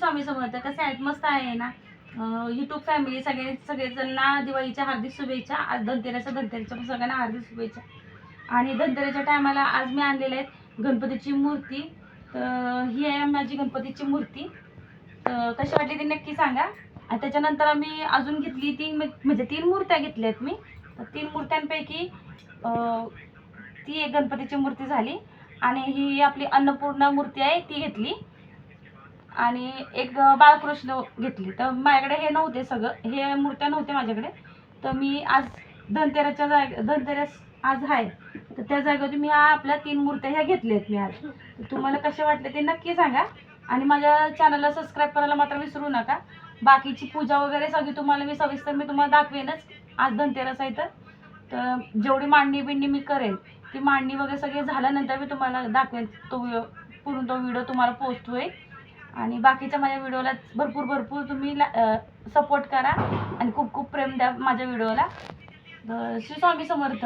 स्वामी समर्थ कसं आहेत मस्त आहे ना. युट्यूब फॅमिली सगळे सगळेजणांना दिवाळीच्या हार्दिक शुभेच्छा. आज धनतेरसच्या धनतेरसच्या पण सगळ्यांना हार्दिक शुभेच्छा. आणि धनतेरसच्या टायमाला आज मी आणलेले आहेत गणपतीची मूर्ती. तर ही आहे माझी गणपतीची मूर्ती. तर कशी वाटली ती नक्की सांगा. आणि त्याच्यानंतर आम्ही अजून घेतली तीन म्हणजे तीन मूर्त्या घेतल्या आहेत मी. तर तीन मूर्त्यांपैकी ती एक गणपतीची मूर्ती झाली. आणि ही आपली अन्नपूर्णा मूर्ती आहे ती घेतली. आणि एक बाळकृष्ण घेतली. तर माझ्याकडे हे नव्हते सगळं. हे मूर्त्या नव्हत्या माझ्याकडे. तर मी आज धनतेरसच्या जाग धनतेरस आज आहे. तर त्या जागेवर मी आपल्या तीन मूर्त्या ह्या घेतल्या आहेत मी आज. तुम्हाला कसे वाटले ते नक्की सांगा. आणि माझ्या चॅनलला सबस्क्राईब करायला मात्र विसरू नका. बाकीची पूजा वगैरे सगळी तुम्हाला मी सविस्तर मी तुम्हाला दाखवेनच. आज धनतेरस आहे तर. तर जेवढी मांडणी बिंडणी मी करेन ती मांडणी वगैरे सगळी झाल्यानंतर मी तुम्हाला दाखवेन. तो पूर्ण तो व्हिडिओ तुम्हाला पोस्ट होईल आणि बाकीच्या माझ्या व्हिडिओला भरपूर भरपूर तुम्ही सपोर्ट करा. आणि खूप खूप प्रेम द्या माझ्या व्हिडिओला. तर श्री स्वामी समर्थ.